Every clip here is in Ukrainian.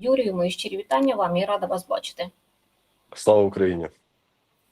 Юрію, мої щирі вітання вам і рада вас бачити. Слава Україні!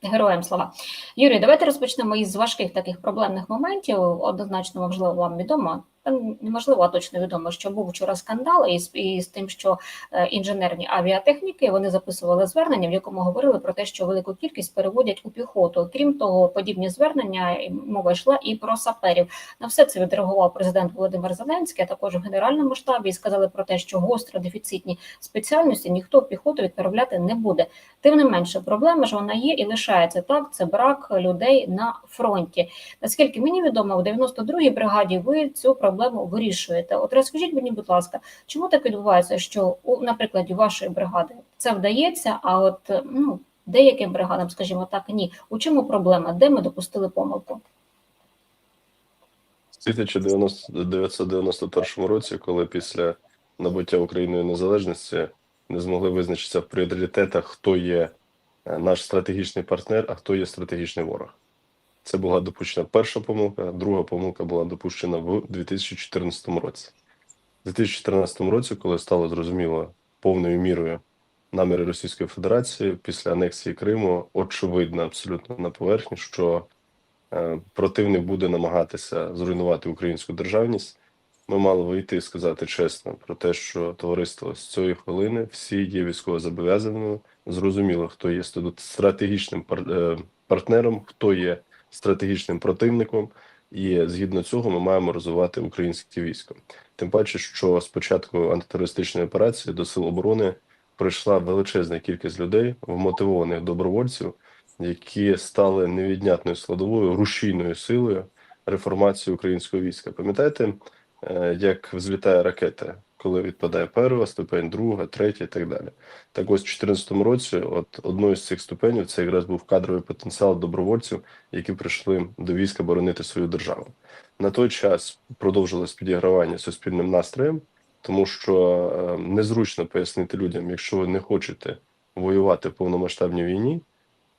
Героям слава. Юрій, давайте розпочнемо із важких таких проблемних моментів. Однозначно, можливо, вам відомо. Та Неможливо, а точно відомо, що був вчора скандал із, із тим, що е, інженерні авіатехніки вони записували звернення, в якому говорили про те, що велику кількість переводять у піхоту. Крім того, подібні звернення мова йшла і про саперів. На все це відреагував президент Володимир Зеленський, а також в генеральному штабі і сказали про те, що гостро дефіцитні спеціальності ніхто піхоту відправляти не буде. Тим не менше, проблема ж вона є і лишається так. Це брак людей на фронті. Наскільки мені відомо, в 92-й бригаді ви цю проблему вирішуєте. От розкажіть мені, будь ласка, чому так відбувається, що у на прикладі вашої бригади це вдається? А от ну деяким бригадам, скажімо так, ні. У чому проблема? Де ми допустили помилку? В 1991 році, коли після набуття Україною незалежності не змогли визначитися в пріоритетах, хто є е, наш стратегічний партнер, а хто є стратегічний ворог. Це була допущена перша помилка, друга помилка була допущена в 2014 році. У 2014 році, коли стало зрозуміло повною мірою наміри Російської Федерації після анексії Криму, очевидно, абсолютно на поверхні, що е, противник буде намагатися зруйнувати українську державність. Ми мали вийти і сказати чесно про те, що товариство з цієї хвилини всі є військовозобов'язаними. Зрозуміло, хто є стратегічним е, партнером, хто є стратегічним противником, і згідно цього ми маємо розвивати українське військо. Тим паче, що з початку антитерористичної операції до сил оборони прийшла величезна кількість людей, вмотивованих добровольців, які стали невіднятною складовою рушійною силою реформації українського війська. Пам'ятаєте, е, як взлітає ракета, коли відпадає перша ступень, друга, третя і так далі. Так ось у 2014 році, от одною з цих ступенів, це якраз був кадровий потенціал добровольців, які прийшли до війська боронити свою державу. На той час продовжилось підігравання суспільним настроєм, тому що е, незручно пояснити людям, якщо ви не хочете воювати в повномасштабній війні,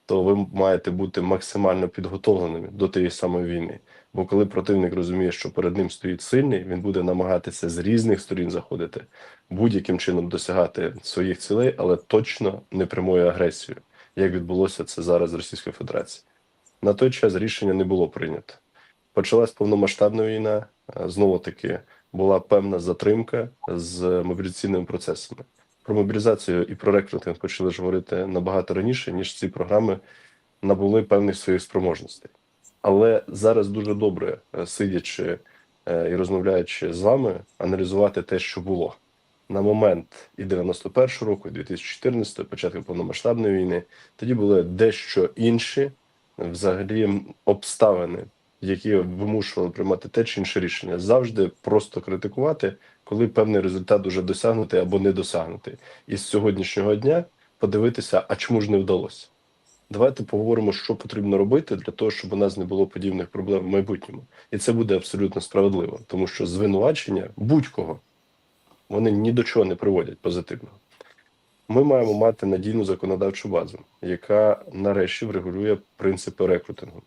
то ви маєте бути максимально підготовленими до тієї самої війни. Бо коли противник розуміє, що перед ним стоїть сильний, він буде намагатися з різних сторін заходити, будь-яким чином досягати своїх цілей, але точно не прямою агресією, як відбулося це зараз з Російською Федерацією. На той час рішення не було прийнято. Почалась повномасштабна війна. Знову таки була певна затримка з мобілізаційними процесами. Про мобілізацію і про рекрутинг почали ж говорити набагато раніше, ніж ці програми набули певних своїх спроможностей. Але зараз дуже добре, е, сидячи е, і розмовляючи з вами, аналізувати те, що було на момент і 91-го року, і 2014, початку повномасштабної війни. Тоді були дещо інші взагалі обставини, які вимушували приймати те чи інше рішення. Завжди просто критикувати, коли певний результат уже досягнутий або не досягнутий. І з сьогоднішнього дня подивитися, а чому ж не вдалося. Давайте поговоримо, що потрібно робити для того, щоб у нас не було подібних проблем в майбутньому, і це буде абсолютно справедливо, тому що звинувачення будь-кого вони ні до чого не приводять позитивно. Ми маємо мати надійну законодавчу базу, яка нарешті врегулює принципи рекрутингу.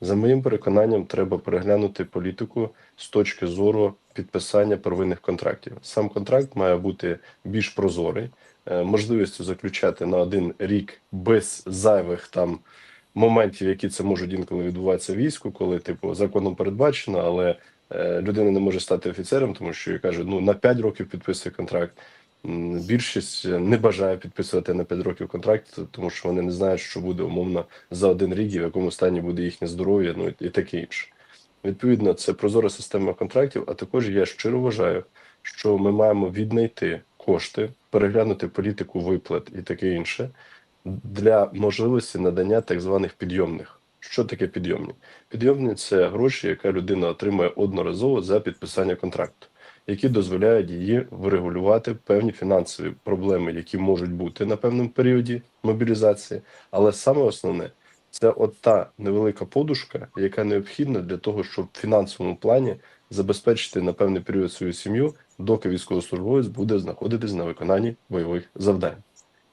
За моїм переконанням, треба переглянути політику з точки зору підписання первинних контрактів. Сам контракт має бути більш прозорий, можливістю заключати на один рік без зайвих там моментів, які це можуть інколи відбуватися в війську, коли типу законом передбачено, але е, людина не може стати офіцером, тому що каже, ну на 5 років підписує контракт. Більшість не бажає підписувати на 5 років контракт, тому що вони не знають, що буде умовно за один рік, і в якому стані буде їхнє здоров'я, ну і таке інше. Відповідно, це прозора система контрактів. А також я щиро вважаю, що ми маємо віднайти кошти, переглянути політику виплат і таке інше для можливості надання так званих підйомних. Що таке підйомні? Підйомні це гроші, яка людина отримує одноразово за підписання контракту, які дозволяють її врегулювати певні фінансові проблеми, які можуть бути на певному періоді мобілізації. Але саме основне це от та невелика подушка, яка необхідна для того, щоб в фінансовому плані забезпечити на певний період свою сім'ю, доки військовослужбовець буде знаходитись на виконанні бойових завдань.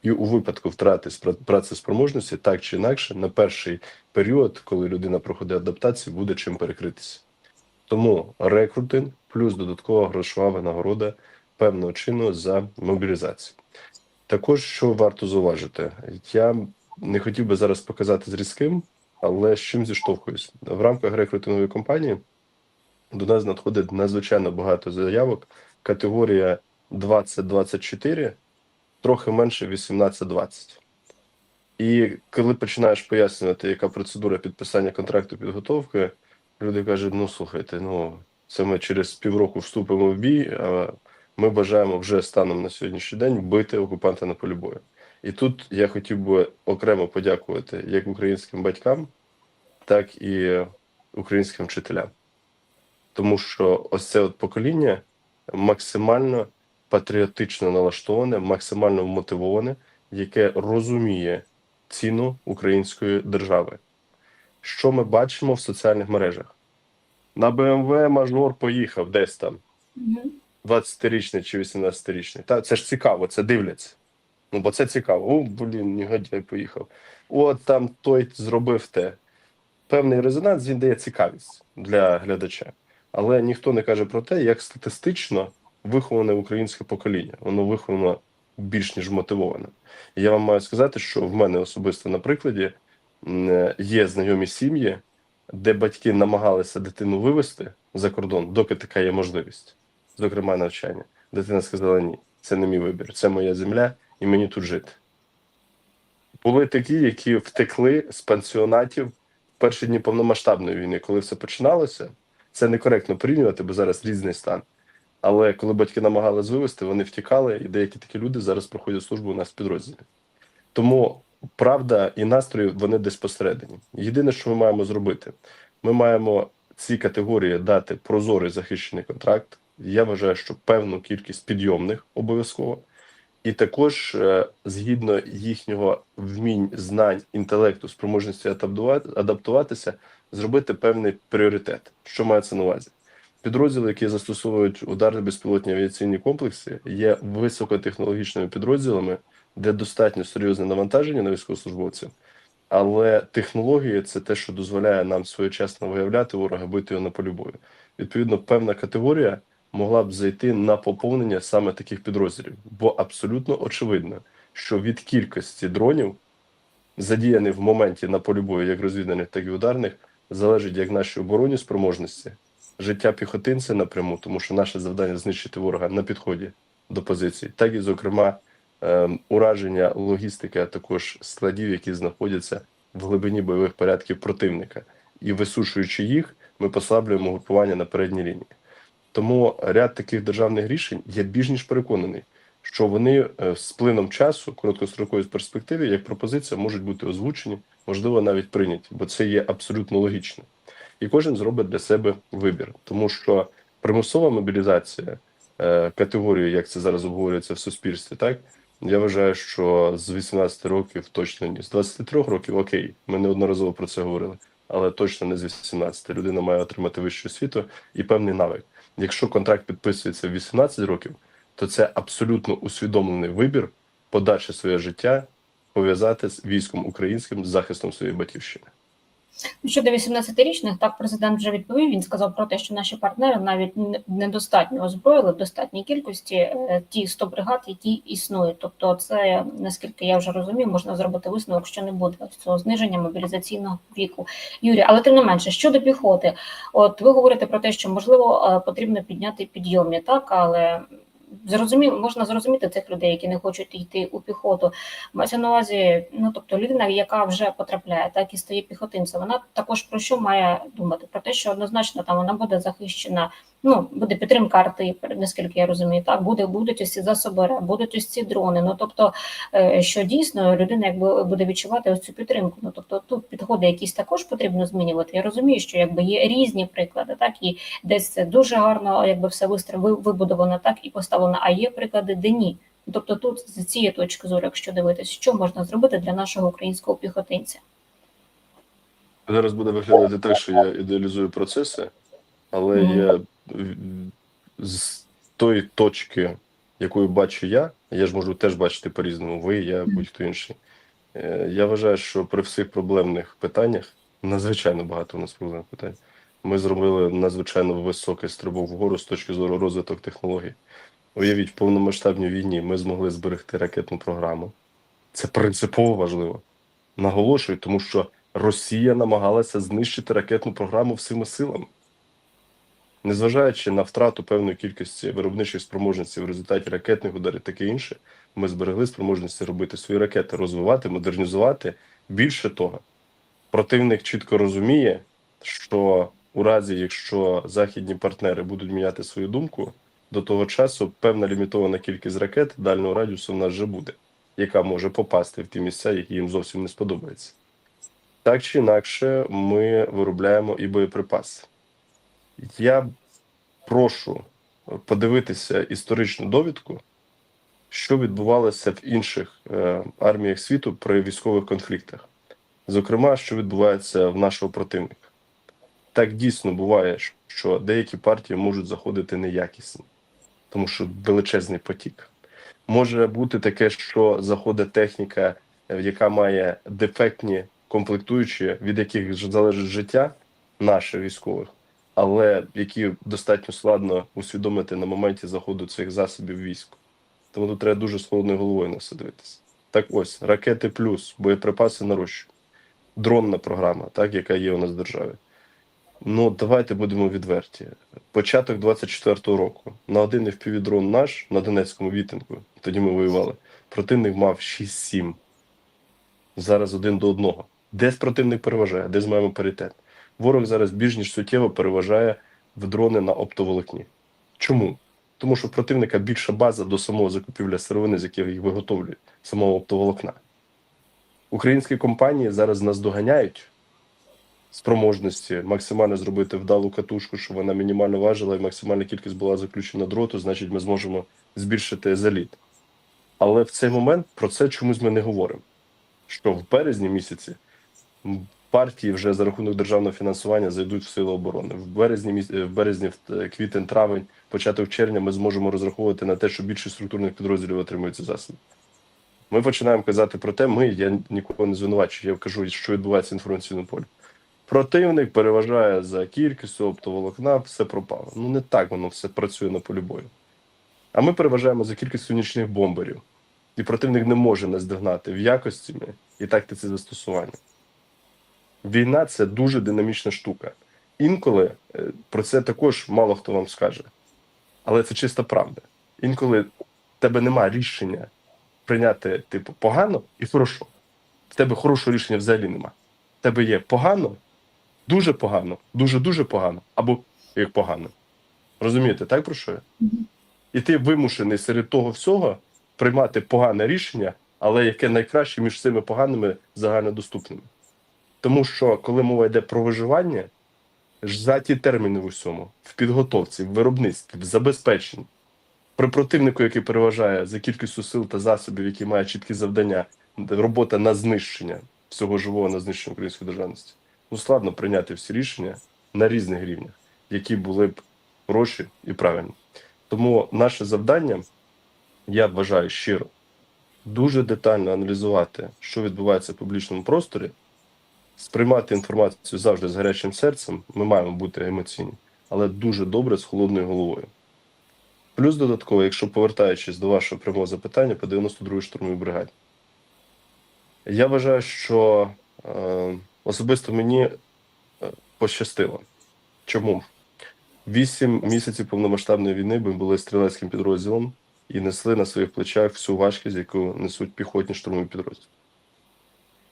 І у випадку втрати працеспроможності, так чи інакше, на перший період, коли людина проходить адаптацію, буде чим перекритися. Тому рекрутинг плюс додаткова грошова винагорода певного чину за мобілізацію. Також що варто зауважити, я не хотів би зараз показати з різким, але з чим зіштовхуюсь в рамках рекрутингової кампанії. До нас надходить надзвичайно багато заявок. Категорія 20-24, трохи менше 18-20. І коли починаєш пояснювати, яка процедура підписання контракту підготовки, люди кажуть: ну слухайте, ну це ми через півроку вступимо в бій, а ми бажаємо вже станом на сьогоднішній день бити окупанта на полі бою. І тут я хотів би окремо подякувати як українським батькам, так і українським вчителям. Тому що ось це от покоління максимально патріотично налаштоване, максимально вмотивоване, яке розуміє ціну української держави. Що ми бачимо в соціальних мережах? На БМВ мажор поїхав десь там, 20-річний чи 18-річний. Та це ж цікаво, це дивляться. Ну, бо це цікаво. О, блін, негодяй поїхав. От там той зробив те. Певний резонанс він дає цікавість для глядача. Але ніхто не каже про те, як статистично виховане українське покоління. Воно виховано більш ніж мотивоване. І я вам маю сказати, що в мене особисто на прикладі є знайомі сім'ї, де батьки намагалися дитину вивезти за кордон, доки така є можливість, зокрема навчання. Дитина сказала: ні, це не мій вибір, це моя земля, і мені тут жити. Були такі, які втекли з пансіонатів в перші дні повномасштабної війни, коли все починалося. Це некоректно порівнювати, бо зараз різний стан. Але коли батьки намагалися вивезти, вони втікали, і деякі такі люди зараз проходять службу у нас в підрозділі. Тому правда і настрої вони десь посередині. Єдине, що ми маємо зробити, ми маємо ці категорії дати прозорий захищений контракт. Я вважаю, що певну кількість підйомних обов'язково, і також е, згідно їхнього вмінь, знань, інтелекту, спроможності адаптувати- адаптуватися, зробити певний пріоритет. Що мається на увазі? Підрозділи, які застосовують ударні безпілотні авіаційні комплекси, є високотехнологічними підрозділами, де достатньо серйозне навантаження на військовослужбовців. Але технології це те, що дозволяє нам своєчасно виявляти ворога, бити його на полі бою. Відповідно, певна категорія могла б зайти на поповнення саме таких підрозділів, бо абсолютно очевидно, що від кількості дронів, задіяних в моменті на полі бою, як розвідданих, так і ударних, залежить як наші оборонні спроможності, життя піхотинця напряму, тому що наше завдання знищити ворога на підході до позицій, так і, зокрема, ем, ураження логістики, а також складів, які знаходяться в глибині бойових порядків противника. І висушуючи їх, ми послаблюємо групування на передній лінії. Тому ряд таких державних рішень я більш ніж переконаний, що вони е, з плином часу, короткострокової перспективи, як пропозиція, можуть бути озвучені, можливо, навіть прийняті, бо це є абсолютно логічно. І кожен зробить для себе вибір, тому що примусова мобілізація е, категорії, як це зараз обговорюється в суспільстві, так я вважаю, що з 18 років точно ні. З 23 років окей, ми неодноразово про це говорили, але точно не з 18. Людина має отримати вищу освіту і певний навик. Якщо контракт підписується в 18 років, то це абсолютно усвідомлений вибір подальше своє життя пов'язати з військом українським з захистом своєї батьківщини. Щодо 18-річних, так президент вже відповів. Він сказав про те, що наші партнери навіть не- недостатньо озброїли в достатній кількості е, ті 100 бригад, які існують. Тобто, це наскільки я вже розумію, можна зробити висновок, що не буде цього зниження мобілізаційного віку. Юрій, але тим не менше, щодо піхоти, от ви говорите про те, що можливо е, потрібно підняти підйомні, так але. Зрозуміло, можна зрозуміти цих людей, які не хочуть йти у піхоту. Мається на увазі, ну тобто людина, яка вже потрапляє, так і стає піхотинцем, вона також про що має думати? Про те, що однозначно там вона буде захищена, ну буде підтримка арти, наскільки я розумію, так буде будуть ось ці засоби, будуть ось ці дрони. Ну тобто, е, що дійсно людина якби буде відчувати ось цю підтримку. Ну тобто тут підходи якісь також потрібно змінювати. Я розумію, що якби є різні приклади, так і десь це дуже гарно, якби все вибудовано, так і поставлено. А є приклади, де ні. Тобто, тут з цієї точки зору, якщо дивитися, що можна зробити для нашого українського піхотинця. Зараз буде виглядати так, що я ідеалізую процеси, але Мгм. я м, з тої точки, якою бачу я, я ж можу теж бачити по-різному. Ви, я, будь-хто інший. Е, Я вважаю, що при всіх проблемних питаннях, надзвичайно багато у нас проблемних питань, ми зробили надзвичайно високий стрибок вгору з точки зору розвиток технологій. Уявіть, в повномасштабній війні ми змогли зберегти ракетну програму. Це принципово важливо. Наголошую, тому що Росія намагалася знищити ракетну програму всіми силами. Незважаючи на втрату певної кількості виробничих спроможностей в результаті ракетних ударів таке інше, ми зберегли спроможності робити свої ракети, розвивати, модернізувати. Більше того, противник чітко розуміє, що у разі, якщо західні партнери будуть міняти свою думку, до того часу певна лімітована кількість ракет дальнього радіусу в нас вже буде, яка може попасти в ті місця, які їм зовсім не сподобаються. Так чи інакше, ми виробляємо і боєприпаси. Я прошу подивитися історичну довідку, що відбувалося в інших е, арміях світу при військових конфліктах. Зокрема, що відбувається в нашого противника. Так дійсно буває, що деякі партії можуть заходити неякісні, тому що величезний потік. Може бути таке, що заходить техніка, е, яка має дефектні комплектуючі, від яких залежить життя наших військових, але які достатньо складно усвідомити на моменті заходу цих засобів в військо. Тому тут треба дуже холодною головою на все дивитися. Так ось, ракети плюс, боєприпаси нарощують. Дронна програма, так, яка є у нас в державі. Ну, давайте будемо відверті. Початок 24-го року на один FPV-дрон наш на Донецькому вітинку, тоді ми воювали. Противник мав 6-7. Зараз один до одного. Десь противник переважає, десь маємо паритет. Ворог зараз більш ніж суттєво переважає в дрони на оптоволокні. Чому? Тому що в противника більша база до самого закупівля сировини, з яких їх виготовлюють, самого оптоволокна. Українські компанії зараз нас доганяють спроможності максимально зробити вдалу катушку, щоб вона мінімально важила і максимальна кількість була заключена дроту, значить ми зможемо збільшити заліт. Але в цей момент про це чомусь ми не говоримо. Що в березні місяці партії вже за рахунок державного фінансування зайдуть в сили оборони. В березні в березні, в е, квітень, травень, початок червня ми зможемо розраховувати на те, що більшість структурних підрозділів отримують ці засоби. Ми починаємо казати про те, ми, я нікого не звинувачую, я кажу, що відбувається в інформаційному полі. Противник переважає за кількістю оптоволокна, все пропало. Ну не так воно все працює на полі бою. А ми переважаємо за кількістю нічних бомберів. І противник не може нас догнати в якості і тактиці застосування. Війна це дуже динамічна штука. Інколи е, про це також мало хто вам скаже. Але це чиста правда. Інколи в тебе немає рішення прийняти, типу, погано і хорошо. В тебе хорошого рішення взагалі нема. В тебе є погано, дуже погано, дуже-дуже погано, або як погано. Розумієте, так про що я? І ти вимушений серед того всього приймати погане рішення, але яке найкраще між цими поганими загальнодоступними. Тому що, коли мова йде про виживання, зжаті терміни в усьому, в підготовці, в виробництві, в забезпеченні. При противнику, який переважає за кількістю сил та засобів, які має чіткі завдання, робота на знищення всього живого на знищення української державності, ну складно прийняти всі рішення на різних рівнях, які були б хороші і правильні. Тому наше завдання, я вважаю щиро, дуже детально аналізувати, що відбувається в публічному просторі, сприймати інформацію завжди з гарячим серцем. Ми маємо бути емоційні, але дуже добре з холодною головою. Плюс додатково, якщо повертаючись до вашого прямого запитання по 92-й штурмовій бригаді, я вважаю, що е, особисто мені е, пощастило. Чому? Вісім місяців повномасштабної війни ми були стрілецьким підрозділом і несли на своїх плечах всю важкість, яку несуть піхотні штурмові підрозділи.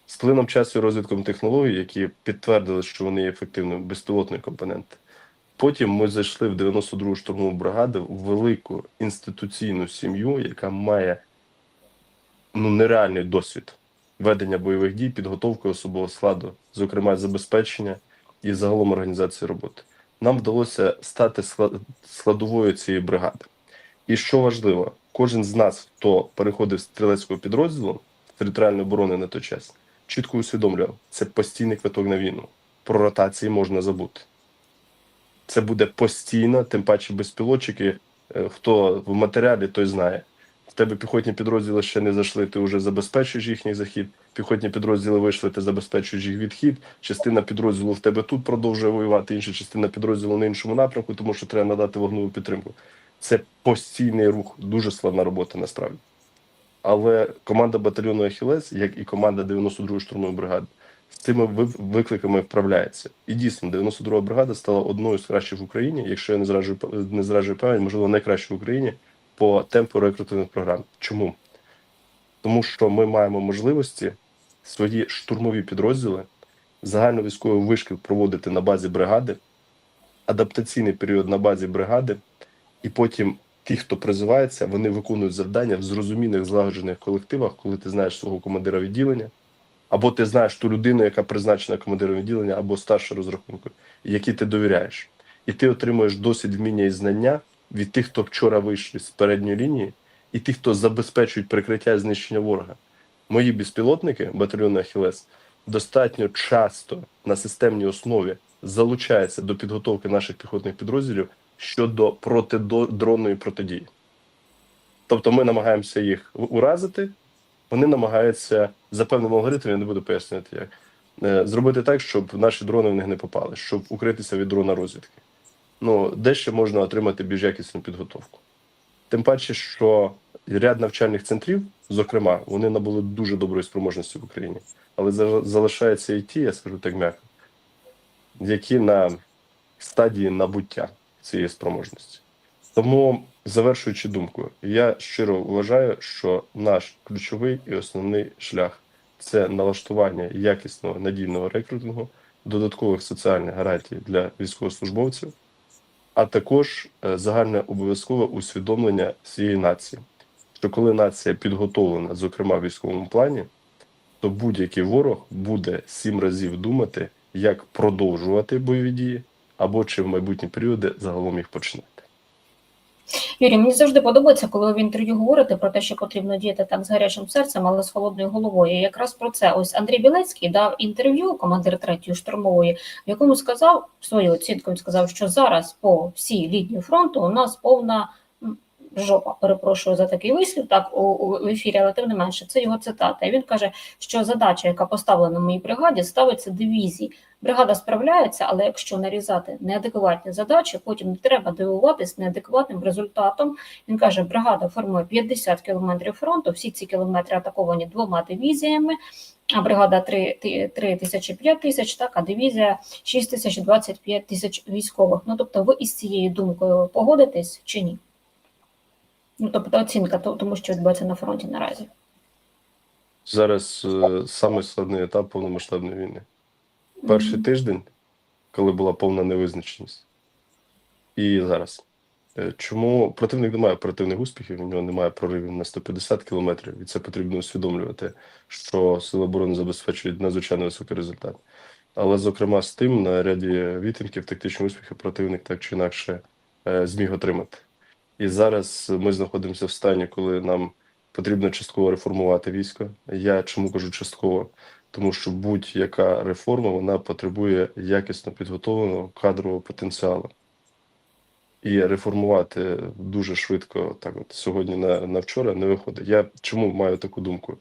З плином часу і розвитком технологій, які підтвердили, що вони є ефективними безпілотні компоненти. Потім ми зайшли в 92-ту штурмову бригаду в велику інституційну сім'ю, яка має ну, нереальний досвід ведення бойових дій, підготовки особового складу, зокрема забезпечення і загалом організації роботи. Нам вдалося стати складовою цієї бригади. І що важливо, кожен з нас, хто переходив з стрілецького підрозділу з територіальної оборони на той час, чітко усвідомлював, це постійний квиток на війну. Про ротації можна забути. Це буде постійно, тим паче безпілотчики. е, Хто в матеріалі, той знає. В тебе піхотні підрозділи ще не зайшли, ти вже забезпечуєш їхній захід. Піхотні підрозділи вийшли, ти забезпечуєш їх відхід. Частина підрозділу в тебе тут продовжує воювати, інша частина підрозділу на іншому напрямку, тому що треба надати вогневу підтримку. Це постійний рух, дуже складна робота насправді. Але команда батальйону Ахілес, як і команда 92-ї штурмової бригади, з цими ви- викликами вправляється. І дійсно, 92-га бригада стала одною з кращих в Україні, якщо я не зраджую не зраджую пам'ять, можливо, найкращою в Україні по темпу рекрутивних програм. Чому? Тому що ми маємо можливості свої штурмові підрозділи загальновійськовий вишкіл проводити на базі бригади, адаптаційний період на базі бригади, і потім ті, хто призивається, вони виконують завдання в зрозумілих злагоджених колективах, коли ти знаєш свого командира відділення, або ти знаєш ту людину, яка призначена командиром відділення, або старша розрахунку, якій ти довіряєш. І ти отримуєш досвід вміння і знання від тих, хто вчора вийшли з передньої лінії, і тих, хто забезпечують прикриття і знищення ворога. Мої безпілотники, батальйону Ахілес, достатньо часто на системній основі залучаються до підготовки наших піхотних підрозділів щодо протидронної протидії. Тобто ми намагаємося їх уразити, вони намагаються за певним алгоритмом, я не буду пояснювати, як е, зробити так, щоб наші дрони в них не попали, щоб укритися від дрона розвідки. Ну, де ще можна отримати більш якісну підготовку. Тим паче, що ряд навчальних центрів, зокрема, вони набули дуже доброї спроможності в Україні, але за- залишаються і ті, я скажу так м'яко, які на стадії набуття цієї спроможності. Тому, завершуючи думку, я щиро вважаю, що наш ключовий і основний шлях це налаштування якісного надійного рекрутингу, додаткових соціальних гарантій для військовослужбовців, а також е, загальне обов'язкове усвідомлення всієї нації, що коли нація підготовлена, зокрема в військовому плані, то будь-який ворог буде сім разів думати, як продовжувати бойові дії, або чи в майбутні періоди загалом їх починати. Юрій, мені завжди подобається, коли ви в інтерв'ю говорите про те, що потрібно діяти так з гарячим серцем, але з холодною головою. І якраз про це ось Андрій Білецький дав інтерв'ю, командир третьої штурмової, в якому сказав свою оцінку. Сказав, що зараз по всій лінії фронту у нас повна жопа. Перепрошую за такий вислів, так у, у ефірі, але тим не менше, це його цитата. І він каже, що задача, яка поставлена в моїй бригаді, ставиться дивізії. Бригада справляється, але якщо нарізати неадекватні задачі, потім не треба дивуватись неадекватним результатом. Він каже, бригада формує 50 кілометрів фронту. Всі ці кілометри атаковані двома дивізіями. А бригада 3, 3 тисячі 5 тисяч, так, а дивізія 6 тисяч 25 тисяч військових. Ну тобто, ви із цією думкою погодитесь чи ні? Ну тобто оцінка тому, що відбувається на фронті наразі. Зараз е, саме складний етап повномасштабної війни. Перший Мгм. тиждень, коли була повна невизначеність, і зараз. Е, Чому противник не має оперативних успіхів, у нього немає проривів на 150 кілометрів, і це потрібно усвідомлювати, що Сили оборони забезпечують надзвичайно високий результат. Але, зокрема, з тим на ряді відтинків тактичні успіхи противник так чи інакше е, зміг отримати. І зараз ми знаходимося в стані, коли нам потрібно частково реформувати військо. Я чому кажу частково? Тому що будь-яка реформа вона потребує якісно підготовленого кадрового потенціалу. І реформувати дуже швидко, так от сьогодні на, на вчора не виходить. Я чому маю таку думку?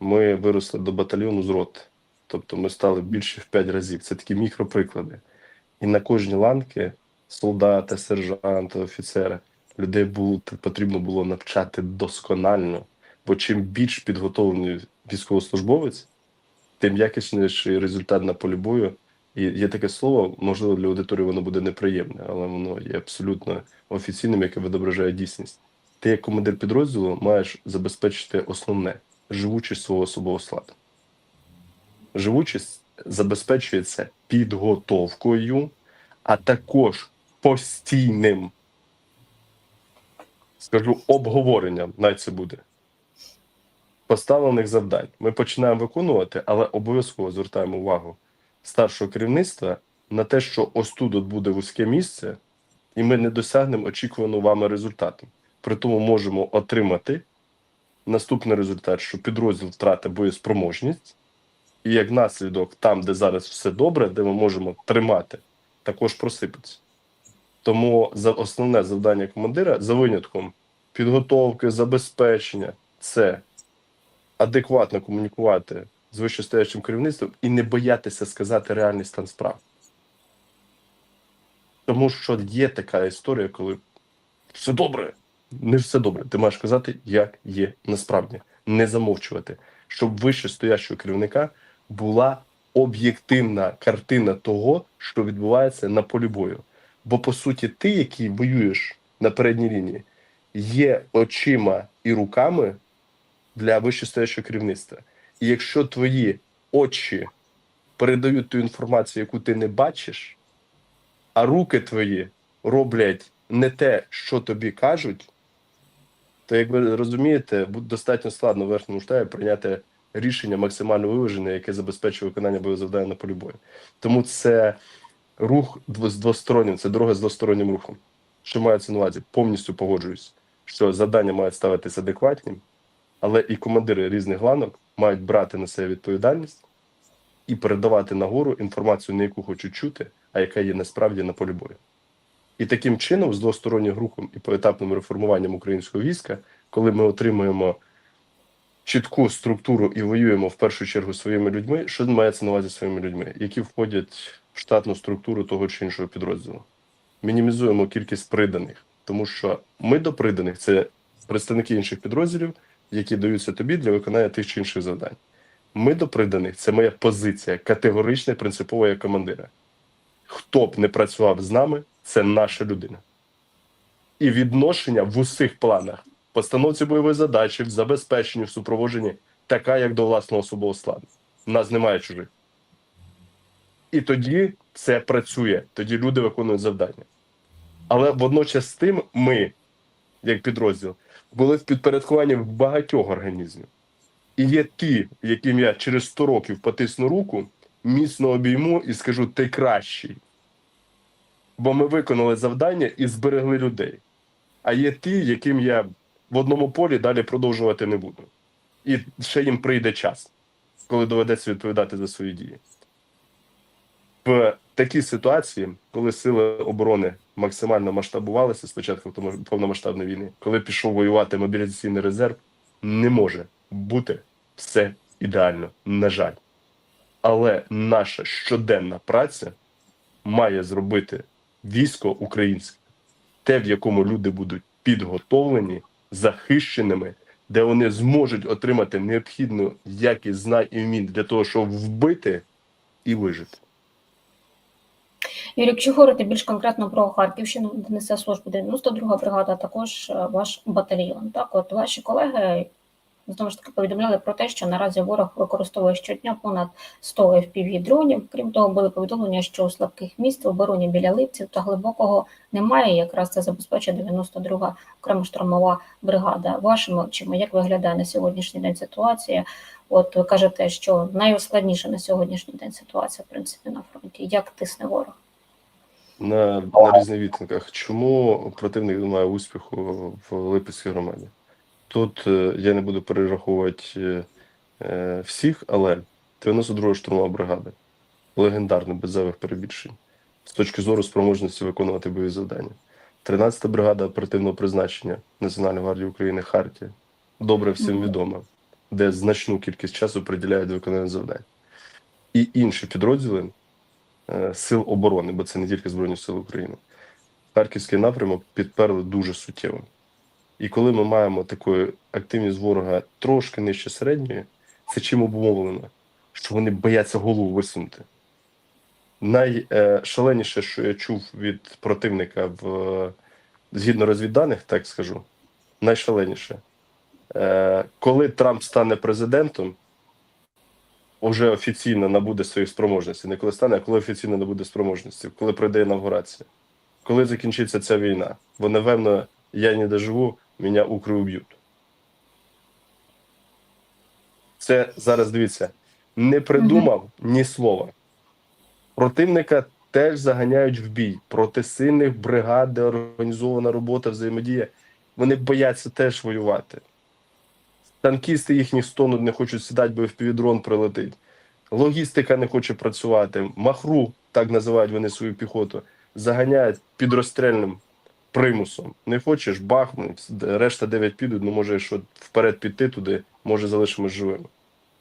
Ми виросли до батальйону з рот, тобто ми стали більше в 5 разів. Це такі мікроприклади. І на кожні ланки солдати, сержанти, офіцери людей було потрібно було навчати досконально. Бо чим більш підготовлений військовослужбовець, тим якісніший результат на полі бою. І є таке слово, можливо, для аудиторії воно буде неприємне, але воно є абсолютно офіційним, яке відображає дійсність. Ти, як командир підрозділу, маєш забезпечити основне живучість свого особового складу. Живучість забезпечується підготовкою, а також постійним, скажу, обговоренням, навіть це буде поставлених завдань. Ми починаємо виконувати, але обов'язково звертаємо увагу старшого керівництва на те, що ось тут от буде вузьке місце, і ми не досягнемо очікуваного вами результату. При тому можемо отримати наступний результат, що підрозділ втратить боєспроможність, і як наслідок, там, де зараз все добре, де ми можемо тримати, також просипеться. Тому за основне завдання командира за винятком підготовки, забезпечення це адекватно комунікувати з вищестоячим керівництвом і не боятися сказати реальний стан справ. Тому що є така історія, коли все добре. Не все добре. Ти маєш казати, як є насправді, не замовчувати, щоб вище стоящого керівника була об'єктивна картина того, що відбувається на полі бою. Бо по суті, ти, який воюєш на передній лінії, є очима і руками для вищестоящого керівництва. І якщо твої очі передають ту інформацію, яку ти не бачиш, а руки твої роблять не те, що тобі кажуть, то, як ви розумієте, достатньо складно верхньому штабі прийняти рішення максимально виважене, яке забезпечує виконання бойових завдань на полі бою. Тому це рух з двостороннім, це дорога з двостороннім рухом. Що мається на увазі? Повністю погоджуюсь, що завдання мають ставитися адекватнім, але і командири різних ланок мають брати на себе відповідальність і передавати нагору інформацію, не яку хочуть чути, а яка є насправді на полі бою. І таким чином, з двостороннім рухом і поетапним реформуванням українського війська, коли ми отримуємо чітку структуру і воюємо в першу чергу своїми людьми, що мається на увазі своїми людьми, які входять штатну структуру того чи іншого підрозділу. Мінімізуємо кількість приданих, тому що ми до приданих це представники інших підрозділів, які даються тобі для виконання тих чи інших завдань. Ми до приданих це моя позиція, категорична і принципова як командира. Хто б не працював з нами, це наша людина. І відношення в усіх планах, постановці бойової задачі, в забезпеченні, в супроводженні, така, як до власного особового складу. У нас немає чужих. І тоді це працює, тоді люди виконують завдання. Але водночас з тим ми, як підрозділ, були в підпорядкуванні багатьох організмів. І є ті, яким я через 100 років потисну руку, міцно обійму і скажу: ти кращий. Бо ми виконали завдання і зберегли людей. А є ті, яким я в одному полі далі продовжувати не буду. І ще їм прийде час, коли доведеться відповідати за свої дії. В такій ситуації, коли сили оборони максимально масштабувалися з початку повномасштабної війни, коли пішов воювати мобілізаційний резерв, не може бути все ідеально, на жаль. Але наша щоденна праця має зробити військо українське, те, в якому люди будуть підготовлені, захищеними, де вони зможуть отримати необхідну якість знань і вмінь для того, щоб вбити і вижити. Юрій, якщо говорити більш конкретно про Харківщину, де несе службу 92 бригада, також е, ваш батальйон. Так, от ваші колеги знову ж таки повідомляли про те, що наразі ворог використовує щодня понад 100 fpv дронів. Крім того, були повідомлення, що у слабких міст в обороні біля Липців та глибокого немає. Якраз це забезпечує 92 окрема штурмова бригада. Вашими очима, як виглядає на сьогоднішній день ситуація? От ви кажете, що найскладніша на сьогоднішній день ситуація, в принципі, на фронті. Як тисне ворог? на, на різних відтинках. Чому противник не має успіху в Липецькій громаді? Тут е, я не буду перераховувати е, е, всіх, але 92 штурмова бригада легендарна, без зайвих перебільшень, з точки зору спроможності виконувати бойові завдання. 13-та бригада оперативного призначення Національної гвардії України Хартія, добре всім відома, де значну кількість часу приділяють виконання завдань. І інші підрозділи е, сил оборони, бо це не тільки Збройні Сили України. Харківський напрямок підперли дуже суттєво. І коли ми маємо таку активність ворога трошки нижче середньої, це чим обумовлено? Що вони бояться голову висунути. Найшаленіше, що я чув від противника в згідно розвідданих, так скажу, найшаленіше. Е, Коли Трамп стане президентом, вже офіційно набуде своїх спроможностей. Не коли стане, а коли офіційно набуде спроможності, коли пройде інавгурація. Коли закінчиться ця війна, бо напевно я не доживу, мене укри уб'ють. Це зараз дивіться, не придумав ні слова. Противника теж заганяють в бій проти сильних бригад, де організована робота, взаємодія. Вони бояться теж воювати. Танкісти їхні стонуть, не хочуть сідати, бо впівдрон прилетить. Логістика не хоче працювати. Махру, так називають вони свою піхоту, заганяють під розстрільним примусом. Не хочеш, бахнуть, решта 9 підуть, ну може, що вперед піти туди, може залишимось живими.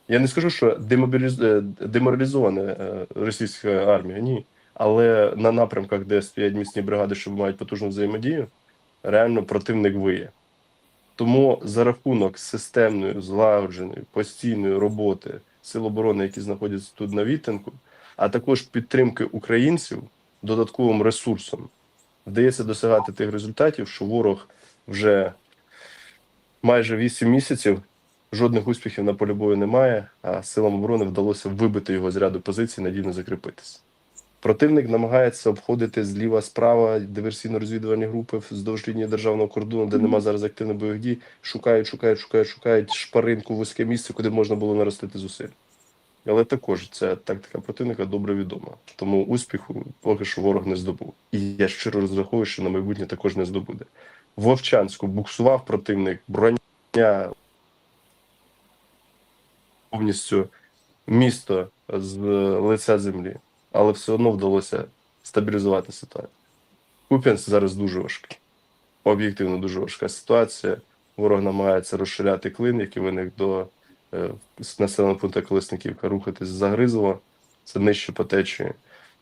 Я не скажу, що демобіліз... е, деморалізована е, російська армія, ні. Але на напрямках, де стоять міцні бригади, що мають потужну взаємодію, реально противник виє. Тому за рахунок системної, злагодженої, постійної роботи Сил оборони, які знаходяться тут на відтинку, а також підтримки українців додатковим ресурсом, вдається досягати тих результатів, що ворог вже майже 8 місяців жодних успіхів на полі бою немає, а силам оборони вдалося вибити його з ряду позицій, надійно закріпитися. Противник намагається обходити зліва справа диверсійно-розвідувальні групи вздовж лінії державного кордону, де нема зараз активних бойових дій. Шукають, шукають, шукають, шукають шпаринку, вузьке місце, куди можна було наростити зусиль. Але також ця тактика противника добре відома. Тому успіху поки що ворог не здобув. І я щиро розраховую, що на майбутнє також не здобуде. Вовчанську буксував противник, броня повністю місто з лиця землі, але все одно вдалося стабілізувати ситуацію. Куп'янськ зараз дуже важкий. Об'єктивно дуже важка ситуація. Ворог намагається розширяти клин, який виник до е, населеного пункту Колесниківка, рухатись з Загризова, це нижче по течії,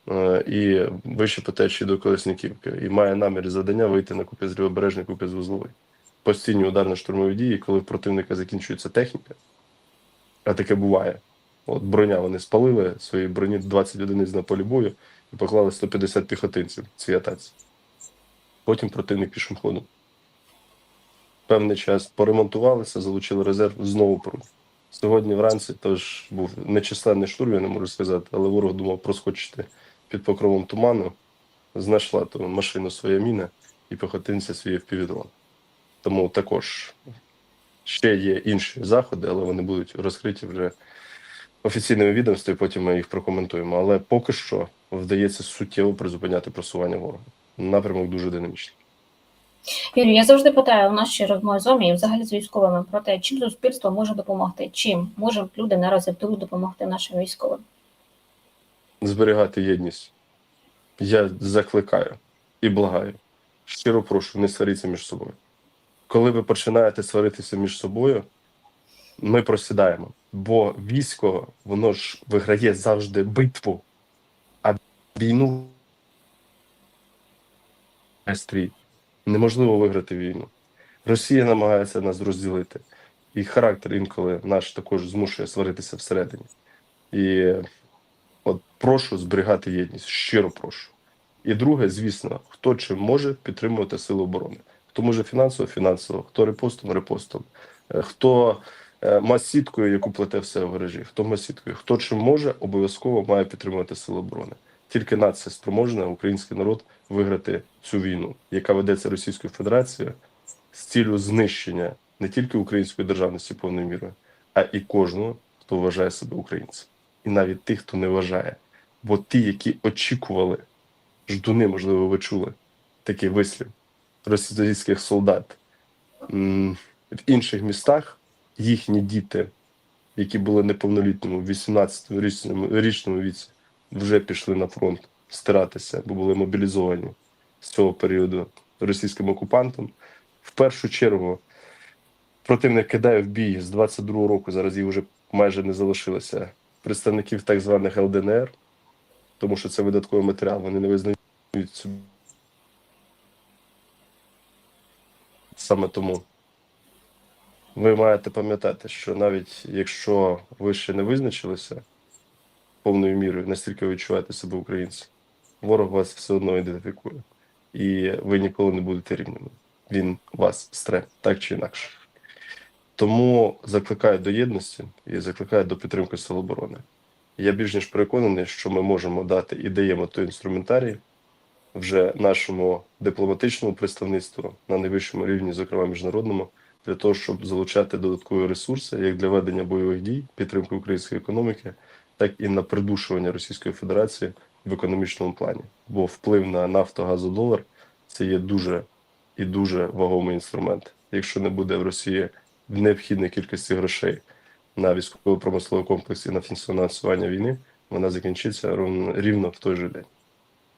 е, і вище по течії до Колесниківки. І має намір завдання вийти на купець лівобережний купець вузловий. Постійні ударно-штурмові дії, коли в противника закінчується техніка, а таке буває. От броня вони спалили свої броні 20 одиниць на полі бою і поклали 150 піхотинців цій атаці. Потім противник пішим ходом. Певний час поремонтувалися, залучили резерв, знову пруть. Сьогодні вранці теж був нечисленний штурм, я не можу сказати, але ворог думав проскочити під покровом туману, знайшла ту машину своя міна і піхотинця свій впівдрон. Тому також ще є інші заходи, але вони будуть розкриті вже офіційними відомствами, потім ми їх прокоментуємо. Але поки що вдається суттєво призупиняти просування ворога. Напрямок дуже динамічний. Юрій, я завжди питаю в нашій розмові з вами і взагалі з військовими про те, чим суспільство може допомогти, чим можуть люди наразі в допомогти нашим військовим. Зберігати єдність. Я закликаю і благаю. Щиро прошу, не сваріться між собою. Коли ви починаєте сваритися між собою, ми просідаємо. Бо військо, воно ж виграє завжди битву, а війну стрій. Неможливо виграти війну. Росія намагається нас розділити. І характер інколи наш також змушує сваритися всередині. І от прошу зберігати єдність, щиро прошу. І друге, звісно, хто чим може підтримувати сили оборони. Хто може фінансово, фінансово, хто репостом, репостом, Е, хто масіткою, яку плете все в гаражі, хто масіткою, хто чим може, обов'язково має підтримувати сили оборони. Тільки нація спроможна, український народ виграти цю війну, яка ведеться Російською Федерацією з цілею знищення не тільки української державності повною мірою, а і кожного, хто вважає себе українцем, і навіть тих, хто не вважає. Бо ті, які очікували, ждуни, можливо, ви чули такий вислів російських солдат в інших містах, їхні діти, які були неповнолітніми в 18-річному річному віці, вже пішли на фронт стиратися, бо були мобілізовані з цього періоду російським окупантом. В першу чергу противник кидає в бій з 22-го року. Зараз їх вже майже не залишилося представників так званих ЛДНР, тому що це видатковий матеріал. Вони не визнають. Саме тому ви маєте пам'ятати, що навіть якщо ви ще не визначилися повною мірою, настільки ви відчуваєте себе українцем, ворог вас все одно ідентифікує. І ви ніколи не будете рівними. Він вас стре, так чи інакше. Тому закликаю до єдності і закликаю до підтримки Сил оборони. Я більш ніж переконаний, що ми можемо дати і даємо той інструментарій вже нашому дипломатичному представництву на найвищому рівні, зокрема міжнародному, для того, щоб залучати додаткові ресурси як для ведення бойових дій, підтримки української економіки, так і на придушування Російської Федерації в економічному плані. Бо вплив на нафту, газу, долар це є дуже і дуже вагомий інструмент. Якщо не буде в Росії необхідної кількості грошей на військово-промисловий комплекс і на фінансування війни, вона закінчиться рівно в той же день.